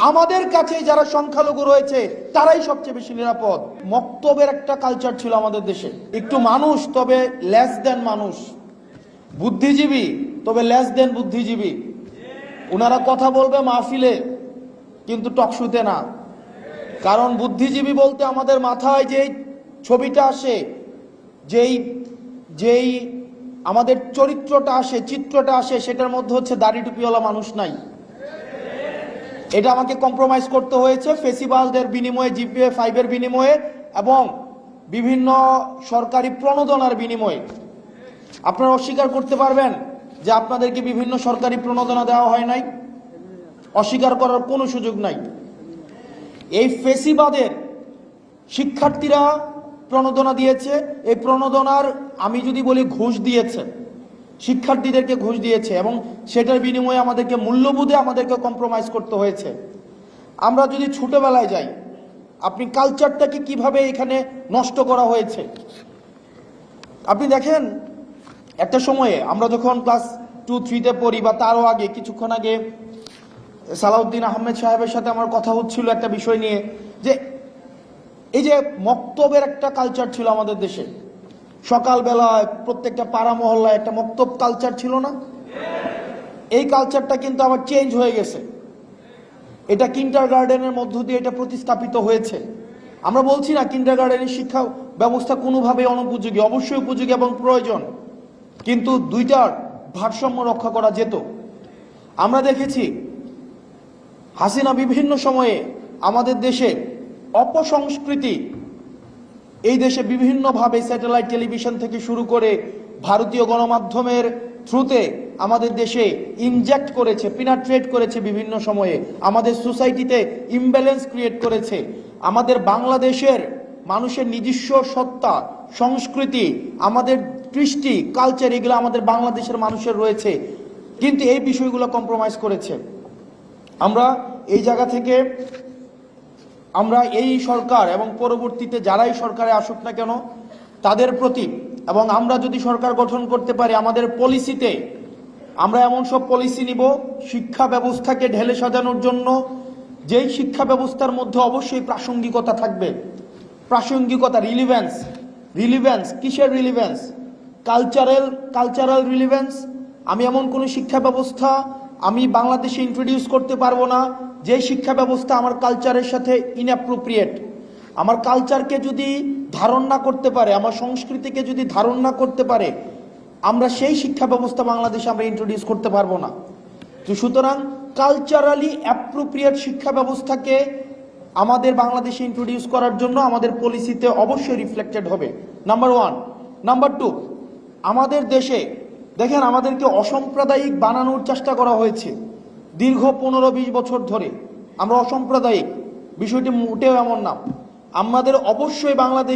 আমাদের কাছে যারা সংখ্যালঘু রয়েছে, তারাই সবচেয়ে বেশি নিরাপদ। মক্তবের একটা কালচার ছিল আমাদের দেশে। একটু মানুষ, তবে লেস দেন মানুষ। বুদ্ধিজীবী, তবে লেস দেন বুদ্ধিজীবী। ওনারা কথা বলবে মাহফিলে, কিন্তু টকশুতে না। কারণ বুদ্ধিজীবী বলতে আমাদের মাথায় যেই ছবিটা আসে, যেই যেই আমাদের চরিত্রটা আসে, চিত্রটা আসে, সেটার মধ্যে হচ্ছে দাড়ি টুপিওয়ালা মানুষ নাই। এটা আমাকে কম্প্রোমাইজ করতে হয়েছে ফেসিবালদের বিনিময়ে জিপিএ ফাইভের বিনিময়ে এবং বিভিন্ন সরকারি প্রণোদনার বিনিময়ে। আপনারা অস্বীকার করতে পারবেন যে আপনাদেরকে বিভিন্ন সরকারি প্রণোদনা দেওয়া হয় নাই। অস্বীকার করার কোনো সুযোগ নাই। এই ফেসিবাদের শিক্ষার্থীরা প্রণোদনা দিয়েছে। এই প্রণোদনার, আমি যদি বলি, ঘুষ দিয়েছে। শিক্ষার্থীদেরকে ঘুষ দিয়েছে এবং সেটার বিনিময়ে আমাদেরকে মূল্যবোধে আমাদেরকে কম্প্রোমাইজ করতে হয়েছে। আমরা যদি ছোটবেলায় যাই, আপনি কালচারটাকে কীভাবে এখানে নষ্ট করা হয়েছে? আপনি দেখেন, একটা সময়ে আমরা যখন ক্লাস টু থ্রিতে পড়ি বা তারও আগে, কিছুক্ষণ আগে সালাউদ্দিন আহমেদ সাহেবের সাথে আমার কথা হচ্ছিল একটা বিষয় নিয়ে, যে এই যে মক্তবের একটা কালচার ছিল আমাদের দেশে। সকালবেলায় প্রত্যেকটা পাড়া মহল্লায় একটা মক্তব কালচার ছিল না। এই কালচারটা কিন্তু আবার চেঞ্জ হয়ে গেছে। এটা কিন্টার গার্ডেনের মধ্য দিয়ে এটা প্রতিস্থাপিত হয়েছে। আমরা বলছি না কিন্টার গার্ডেনের শিক্ষা ব্যবস্থা কোনোভাবে অনুপযোগী, অবশ্যই উপযোগী এবং প্রয়োজন। কিন্তু দুইটার ভারসাম্য রক্ষা করা যেত। আমরা দেখেছি হাসিনা বিভিন্ন সময়ে আমাদের দেশে অপসংস্কৃতি এই দেশে বিভিন্নভাবে স্যাটেলাইট টেলিভিশন থেকে শুরু করে ভারতীয় গণমাধ্যমের থ্রুতে আমাদের দেশে ইনজেক্ট করেছে পিনাট্রেট করেছে বিভিন্ন সময়ে। আমাদের সোসাইটিতে ইমব্যালেন্স ক্রিয়েট করেছে। আমাদের বাংলাদেশের মানুষের নিজস্ব সত্তা, সংস্কৃতি, আমাদের কৃষ্টি কালচার এগুলো আমাদের বাংলাদেশের মানুষের রয়েছে। কিন্তু এই বিষয়গুলো কম্প্রোমাইজ করেছে। আমরা এই জায়গা থেকে আমরা এই সরকার এবং পরবর্তীতে যারাই সরকারে আসুক না কেন, তাদের প্রতি এবং আমরা যদি সরকার গঠন করতে পারি আমাদের পলিসিতে, আমরা এমন সব পলিসি নিব, শিক্ষা ব্যবস্থাকে ঢেলে সাজানোর জন্য, যেই শিক্ষা ব্যবস্থার মধ্যে অবশ্যই প্রাসঙ্গিকতা থাকবে। প্রাসঙ্গিকতা রিলিভেন্স রিলিভেন্স কিসের রিলিভেন্স কালচারাল কালচারাল রিলিভেন্স আমি এমন কোনো শিক্ষা ব্যবস্থা আমি বাংলাদেশে ইন্ট্রোডিউস করতে পারব না যে শিক্ষা ব্যবস্থা আমার কালচারের সাথে ইনঅ্যাপ্রোপ্রিয়েট আমার কালচারকে যদি ধারণ না করতে পারে, আমার সংস্কৃতিকে যদি ধারণ না করতে পারে, আমরা সেই শিক্ষা ব্যবস্থা বাংলাদেশে আমরা ইন্ট্রোডিউস করতে পারব না। তো সুতরাং কালচারালি অ্যাপ্রোপ্রিয়েট শিক্ষা ব্যবস্থাকে আমাদের বাংলাদেশে ইন্ট্রোডিউস করার জন্য আমাদের পলিসিতে অবশ্যই রিফ্লেক্টেড হবে। নাম্বার ওয়ান নাম্বার টু আমাদের দেশে, দেখেন আমাদেরকে অসাম্প্রদায়িক বানানোর চেষ্টা করা হয়েছে। দীর্ঘ পনেরো বিশ বছর ধরে আমরা অসাম্প্রদায়িক বিষয়টি মোটেও এমন না। আমাদের অবশ্যই বাংলাদেশ